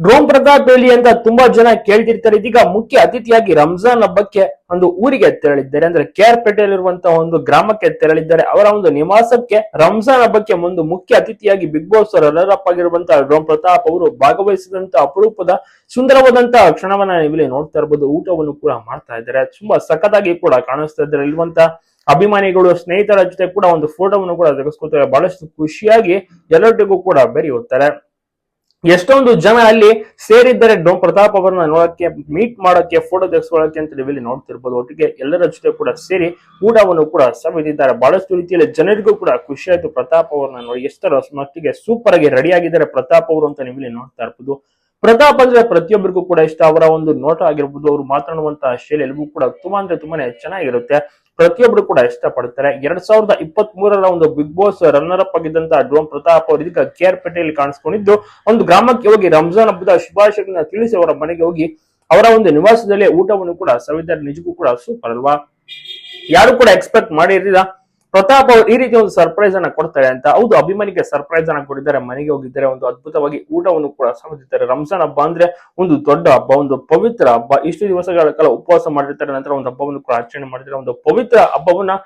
Drone Pratap ಹೇಳಿ ಅಂತ ತುಂಬಾ ಜನ ಕೇಳ್ತಿರ್ತಾರೆ. ಇದೀಗ ಮುಖ್ಯ ಅತಿಥಿಯಾಗಿ ರಂಜಾನ್ ಹಬ್ಬಕ್ಕೆ ಒಂದು ಊರಿಗೆ ತೆರಳಿದ್ದಾರೆ. ಅಂದ್ರೆ ಕೆ ಆರ್ ಪೇಟೆಯಲ್ಲಿರುವಂತಹ ಒಂದು ಗ್ರಾಮಕ್ಕೆ ತೆರಳಿದ್ದಾರೆ. ಅವರ ಒಂದು ನಿವಾಸಕ್ಕೆ ರಂಜಾನ್ ಹಬ್ಬಕ್ಕೆ ಒಂದು ಮುಖ್ಯ ಅತಿಥಿಯಾಗಿ ಬಿಗ್ ಬಾಸ್ ರನ್ನರ್ ಅಪ್ ಆಗಿರುವಂತಹ ಡ್ರೋನ್ ಪ್ರತಾಪ್ ಅವರು ಭಾಗವಹಿಸಿದಂತಹ ಅಪರೂಪದ ಸುಂದರವಾದಂತಹ ಕ್ಷಣವನ್ನ ನೀವಿಲ್ಲಿ ನೋಡ್ತಾ ಇರಬಹುದು ಊಟವನ್ನು ಕೂಡ ಮಾಡ್ತಾ ಇದ್ದಾರೆ. ತುಂಬಾ ಸಖತ್ತಾಗಿ ಕೂಡ ಕಾಣಿಸ್ತಾ ಇದ್ದಾರೆ. ಇರುವಂತ ಅಭಿಮಾನಿಗಳು, ಸ್ನೇಹಿತರ ಜೊತೆ ಕೂಡ ಒಂದು ಫೋಟೋವನ್ನು ಕೂಡ ತೆಗೆಸ್ಕೊತಾರೆ ಬಹಳಷ್ಟು ಖುಷಿಯಾಗಿ ಎಲ್ಲರಿಗೂ ಕೂಡ ಬೆರೆಯುತ್ತಾರೆ. ಎಷ್ಟೊಂದು ಜನ ಅಲ್ಲಿ ಸೇರಿದ್ದಾರೆ. ಡೋಮ್ ಪ್ರತಾಪ್ ಅವರನ್ನ ನೋಡಕ್ಕೆ ಮೀಟ್ ಮಾಡೋಕೆ ಫೋಟೋ ತೆಗೆಸ್ಕೊಳ್ಳೋಕೆ ಅಂತ ನೀವು ಇಲ್ಲಿ ನೋಡ್ತಿರ್ಬೋದು. ಒಟ್ಟಿಗೆ ಎಲ್ಲರ ಜೊತೆ ಕೂಡ ಸೇರಿ ಊಟವನ್ನು ಕೂಡ ಸವಿದಿದ್ದಾರೆ. ಬಹಳಷ್ಟು ರೀತಿಯಲ್ಲಿ ಜನರಿಗೂ ಕೂಡ ಖುಷಿ ಆಯ್ತು ಪ್ರತಾಪ್ ಅವರನ್ನ ನೋಡಿ. ಎಷ್ಟರ ಮಟ್ಟಿಗೆ ಸೂಪರ್ ಆಗಿ ರೆಡಿ ಆಗಿದ್ದಾರೆ ಪ್ರತಾಪ್ ಅವರು ಅಂತ ನೀವು ಇಲ್ಲಿ ನೋಡ್ತಾ ಇರ್ಬೋದು. ಪ್ರತಾಪ್ ಅಂದ್ರೆ ಪ್ರತಿಯೊಬ್ಬರಿಗೂ ಕೂಡ ಇಷ್ಟ ಅವರ ಒಂದು ನೋಟ ಆಗಿರ್ಬೋದು, ಅವರು ಮಾತನಾಡುವಂತಹ ಶೈಲಿ ಎಲ್ಲವೂ ಕೂಡ ತುಂಬಾ ಅಂದ್ರೆ ತುಂಬಾನೇ ಚೆನ್ನಾಗಿರುತ್ತೆ. ಪ್ರತಿಯೊಬ್ಬರು ಕೂಡ ಇಷ್ಟಪಡ್ತಾರೆ. ಎರಡ್ ಸಾವಿರದ ಇಪ್ಪತ್ತ್ ಮೂರರ ಒಂದು ಬಿಗ್ ಬಾಸ್ ರನ್ನರ್ ಅಪ್ ಆಗಿದ್ದಂತಹ ಡ್ರೋನ್ ಪ್ರತಾಪ್ ಅವರು ಇದೀಗ ಕೆ ಆರ್ ಪೇಟೆಯಲ್ಲಿ ಕಾಣಿಸ್ಕೊಂಡಿದ್ದು. ಒಂದು ಗ್ರಾಮಕ್ಕೆ ಹೋಗಿ ರಂಜಾನ್ ಹಬ್ಬದ ಶುಭಾಶಯಗಳನ್ನ ತಿಳಿಸಿ ಅವರ ಮನೆಗೆ ಹೋಗಿ ಅವರ ಒಂದು ನಿವಾಸದಲ್ಲಿ ಊಟವನ್ನು ಕೂಡ ಸವಿದ್ದಾರೆ ನಿಜಕ್ಕೂ ಕೂಡ ಸೂಪರ್ ಅಲ್ವಾ? ಯಾರು ಕೂಡ ಎಕ್ಸ್ಪೆಕ್ಟ್ ಮಾಡಿರಲಿಲ್ಲ. ಪ್ರತಾಪ್ ಅವರು ಈ ರೀತಿ ಒಂದು ಸರ್ಪ್ರೈಸ್ ಅನ್ನ ಕೊಡ್ತಾರೆ ಅಂತ. ಹೌದು, ಅಭಿಮಾನಿಗೆ ಸರ್ಪ್ರೈಸ್ ಅನ್ನ ಕೊಟ್ಟಿದ್ದಾರೆ, ಮನೆಗೆ ಹೋಗಿದ್ದಾರೆ, ಒಂದು ಅದ್ಭುತವಾಗಿ ಊಟವನ್ನು ಕೂಡ ಸವಿದಿದ್ದಾರೆ ರಂಜಾನ್ ಹಬ್ಬ ಅಂದ್ರೆ ಒಂದು ದೊಡ್ಡ ಹಬ್ಬ, ಒಂದು ಪವಿತ್ರ ಹಬ್ಬ. ಇಷ್ಟು ದಿವಸಗಳ ಕಾಲ ಉಪವಾಸ ಮಾಡಿರ್ತಾರೆ, ನಂತರ ಒಂದು ಹಬ್ಬವನ್ನು ಕೂಡ ಆಚರಣೆ ಮಾಡಿದ್ದಾರೆ ಒಂದು ಪವಿತ್ರ ಹಬ್ಬವನ್ನ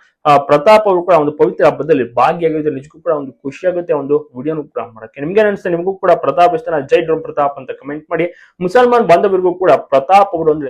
ಪ್ರತಾಪ್ ಅವರು ಕೂಡ ಒಂದು ಪವಿತ್ರ ಹಬ್ಬದಲ್ಲಿ ಭಾಗಿಯಾಗಿದ್ದಾರೆ ನಿಜಕ್ಕೂ ಕೂಡ ಒಂದು ಖುಷಿಯಾಗುತ್ತೆ, ಒಂದು ವಿಡಿಯೋನು ಕೂಡ ಮಾಡಕ್ಕೆ. ನಿಮ್ಗೆ ಅನಿಸುತ್ತೆ, ನಿಮಗೂ ಕೂಡ ಪ್ರತಾಪ್ ಇಷ್ಟನ ಜೈ ಡ್ರೋಮ್ ಪ್ರತಾಪ್ ಅಂತ ಕಮೆಂಟ್ ಮಾಡಿ. ಮುಸಲ್ಮಾನ್ ಬಾಂಧವರಿಗೂ ಕೂಡ ಪ್ರತಾಪ್ ಅವರು ಅಂದ್ರೆ